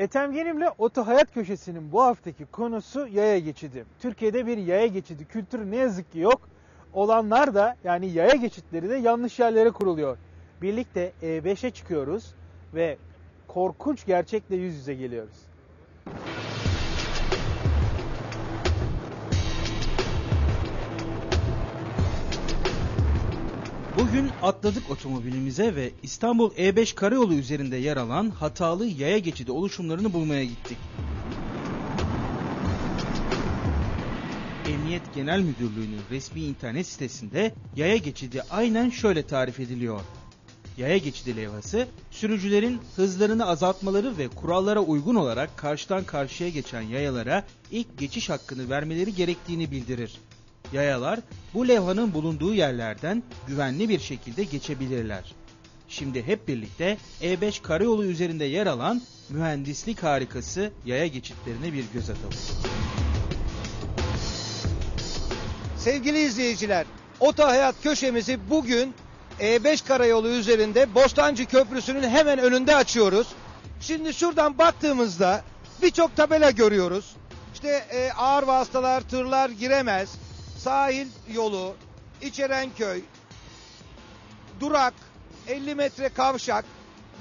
Ethem Yenim'le Oto Hayat Köşesi'nin bu haftaki konusu yaya geçidi. Türkiye'de bir yaya geçidi kültürü ne yazık ki yok. Olanlar da yani yaya geçitleri de yanlış yerlere kuruluyor. Birlikte E5'e çıkıyoruz ve korkunç gerçekle yüz yüze geliyoruz. Bugün atladık otomobilimize ve İstanbul E5 karayolu üzerinde yer alan hatalı yaya geçidi oluşumlarını bulmaya gittik. Emniyet Genel Müdürlüğü'nün resmi internet sitesinde yaya geçidi aynen şöyle tarif ediliyor. Yaya geçidi levhası, sürücülerin hızlarını azaltmaları ve kurallara uygun olarak karşıdan karşıya geçen yayalara ilk geçiş hakkını vermeleri gerektiğini bildirir. Yayalar bu levhanın bulunduğu yerlerden güvenli bir şekilde geçebilirler. Şimdi hep birlikte E5 karayolu üzerinde yer alan mühendislik harikası yaya geçitlerine bir göz atalım. Sevgili izleyiciler, Oto Hayat köşemizi bugün E5 karayolu üzerinde Bostancı Köprüsü'nün hemen önünde açıyoruz. Şimdi şuradan baktığımızda birçok tabela görüyoruz. İşte e, ağır vasıtalar, tırlar giremez. Sahil yolu, İçerenköy, durak, 50 metre kavşak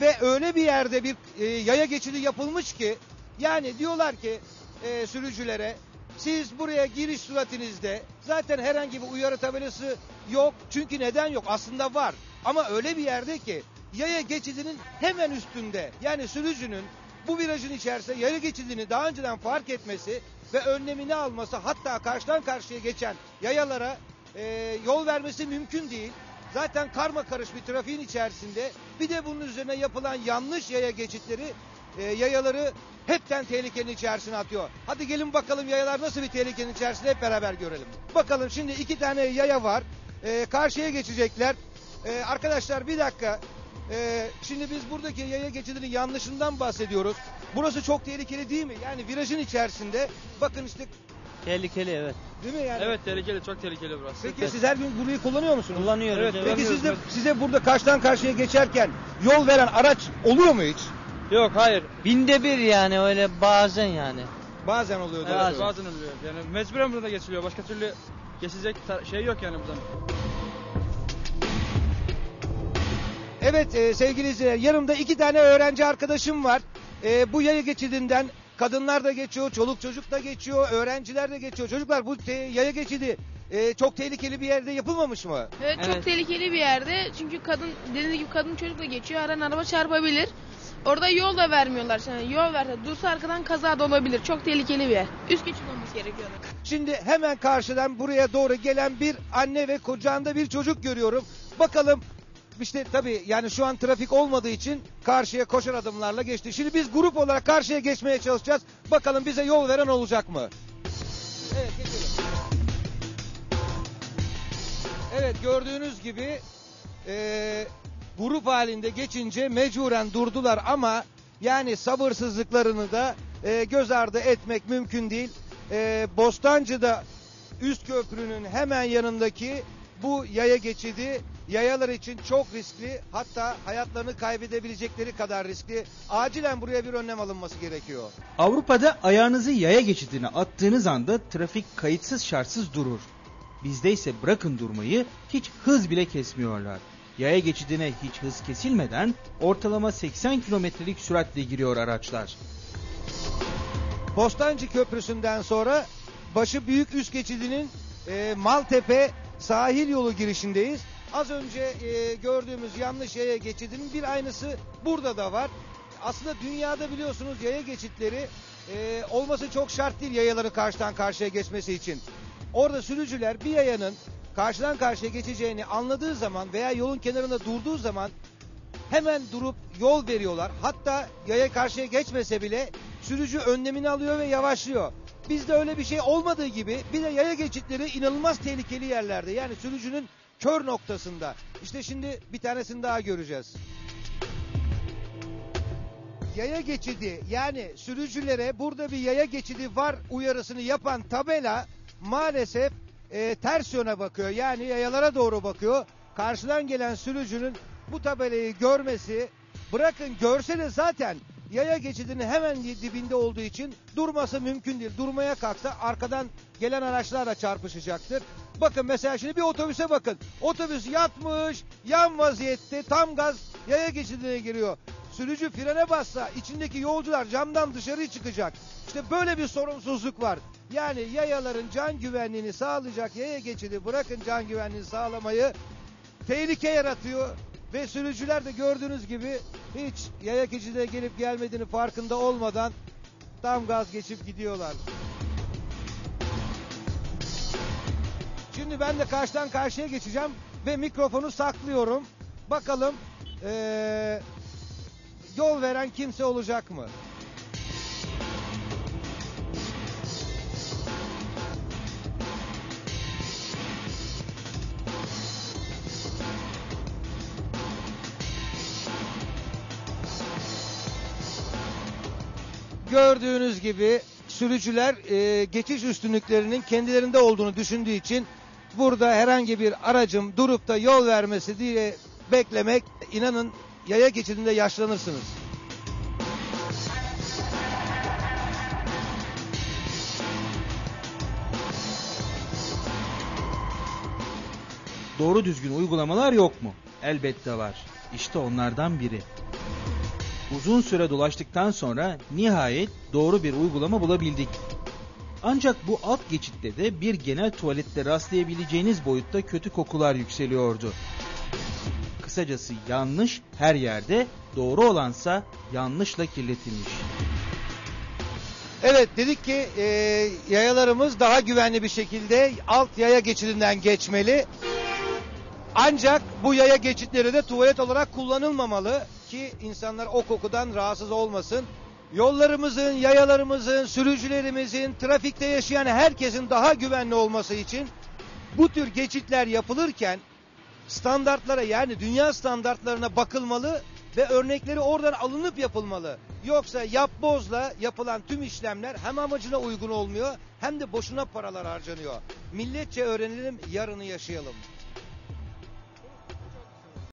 ve öyle bir yerde bir e, yaya geçidi yapılmış ki yani diyorlar ki e, sürücülere siz buraya giriş suretinizde zaten herhangi bir uyarı tabelası yok. Çünkü neden yok? Aslında var. Ama öyle bir yerde ki yaya geçidinin hemen üstünde yani sürücünün bu virajın içerisinde yaya geçidini daha önceden fark etmesi ve önlemini alması hatta karşıdan karşıya geçen yayalara e, yol vermesi mümkün değil. Zaten karma karış bir trafiğin içerisinde bir de bunun üzerine yapılan yanlış yaya geçitleri e, yayaları hepten tehlikenin içerisine atıyor. Hadi gelin bakalım yayalar nasıl bir tehlikenin içerisinde hep beraber görelim. Bakalım şimdi iki tane yaya var. E, karşıya geçecekler. E, arkadaşlar bir dakika. E, şimdi biz buradaki yaya geçidinin yanlışından bahsediyoruz. Burası çok tehlikeli değil mi? Yani virajın içerisinde bakın işte Tehlikeli evet. değil mi yani? Evet tehlikeli çok tehlikeli burası. Peki siz her gün burayı kullanıyor musunuz? Kullanıyoruz. Evet. Peki kullanıyoruz, siz de, evet. size burada karşıdan karşıya geçerken yol veren araç oluyor mu hiç? Yok hayır. Binde bir yani öyle bazen yani. Bazen oluyor. Evet, doğru. bazen oluyor. Yani mecburen burada geçiliyor. Başka türlü geçecek şey yok yani buradan. Evet e, sevgili izleyiciler yanımda iki tane öğrenci arkadaşım var. E, bu yaya geçidinden kadınlar da geçiyor, çoluk çocuk da geçiyor, öğrenciler de geçiyor. Çocuklar bu te- yaya geçidi e, çok tehlikeli bir yerde yapılmamış mı? Evet, çok Evet. tehlikeli bir yerde. Çünkü kadın dediğiniz gibi kadın çocukla geçiyor. Her an araba çarpabilir. Orada yol da vermiyorlar sana. Yol verse dursa arkadan kaza da olabilir. Çok tehlikeli bir yer. Üst geçit olması gerekiyor. Şimdi hemen karşıdan buraya doğru gelen bir anne ve kucağında bir çocuk görüyorum. Bakalım işte tabii yani şu an trafik olmadığı için karşıya koşar adımlarla geçti. Şimdi biz grup olarak karşıya geçmeye çalışacağız. Bakalım bize yol veren olacak mı? Evet geçelim. Evet gördüğünüz gibi eee, grup halinde geçince mecburen durdular ama yani sabırsızlıklarını da eee, göz ardı etmek mümkün değil. Eee Bostancı'da üst köprünün hemen yanındaki bu yaya geçidi yayalar için çok riskli hatta hayatlarını kaybedebilecekleri kadar riskli. Acilen buraya bir önlem alınması gerekiyor. Avrupa'da ayağınızı yaya geçidine attığınız anda trafik kayıtsız şartsız durur. Bizde ise bırakın durmayı hiç hız bile kesmiyorlar. Yaya geçidine hiç hız kesilmeden ortalama 80 kilometrelik süratle giriyor araçlar. Bostancı Köprüsü'nden sonra başı büyük üst geçidinin e, Maltepe sahil yolu girişindeyiz. Az önce e, gördüğümüz yanlış yaya geçidinin bir aynısı burada da var. Aslında dünyada biliyorsunuz yaya geçitleri e, olması çok şart değil yayaların karşıdan karşıya geçmesi için. Orada sürücüler bir yayanın karşıdan karşıya geçeceğini anladığı zaman veya yolun kenarında durduğu zaman hemen durup yol veriyorlar. Hatta yaya karşıya geçmese bile sürücü önlemini alıyor ve yavaşlıyor. Bizde öyle bir şey olmadığı gibi bir de yaya geçitleri inanılmaz tehlikeli yerlerde. Yani sürücünün kör noktasında. İşte şimdi bir tanesini daha göreceğiz. Yaya geçidi yani sürücülere burada bir yaya geçidi var uyarısını yapan tabela maalesef e, ters yöne bakıyor. Yani yayalara doğru bakıyor. Karşıdan gelen sürücünün bu tabelayı görmesi bırakın görse de zaten yaya geçidinin hemen dibinde olduğu için durması mümkün değil. Durmaya kalksa arkadan gelen araçlarla çarpışacaktır. Bakın mesela şimdi bir otobüse bakın. Otobüs yatmış, yan vaziyette tam gaz yaya geçidine giriyor. Sürücü frene bassa içindeki yolcular camdan dışarı çıkacak. İşte böyle bir sorumsuzluk var. Yani yayaların can güvenliğini sağlayacak yaya geçidi bırakın can güvenliğini sağlamayı tehlike yaratıyor. Ve sürücüler de gördüğünüz gibi hiç yaya geçidine gelip gelmediğini farkında olmadan tam gaz geçip gidiyorlar. Şimdi ben de karşıdan karşıya geçeceğim ve mikrofonu saklıyorum. Bakalım eee, yol veren kimse olacak mı? Gördüğünüz gibi sürücüler e, geçiş üstünlüklerinin kendilerinde olduğunu düşündüğü için burada herhangi bir aracın durup da yol vermesi diye beklemek inanın yaya geçidinde yaşlanırsınız. Doğru düzgün uygulamalar yok mu? Elbette var. İşte onlardan biri. Uzun süre dolaştıktan sonra nihayet doğru bir uygulama bulabildik. Ancak bu alt geçitte de bir genel tuvalette rastlayabileceğiniz boyutta kötü kokular yükseliyordu. Kısacası yanlış her yerde, doğru olansa yanlışla kirletilmiş. Evet dedik ki e, yayalarımız daha güvenli bir şekilde alt yaya geçidinden geçmeli. Ancak bu yaya geçitleri de tuvalet olarak kullanılmamalı ki insanlar o kokudan rahatsız olmasın. Yollarımızın, yayalarımızın, sürücülerimizin, trafikte yaşayan herkesin daha güvenli olması için bu tür geçitler yapılırken standartlara yani dünya standartlarına bakılmalı ve örnekleri oradan alınıp yapılmalı. Yoksa yapbozla yapılan tüm işlemler hem amacına uygun olmuyor hem de boşuna paralar harcanıyor. Milletçe öğrenelim, yarını yaşayalım.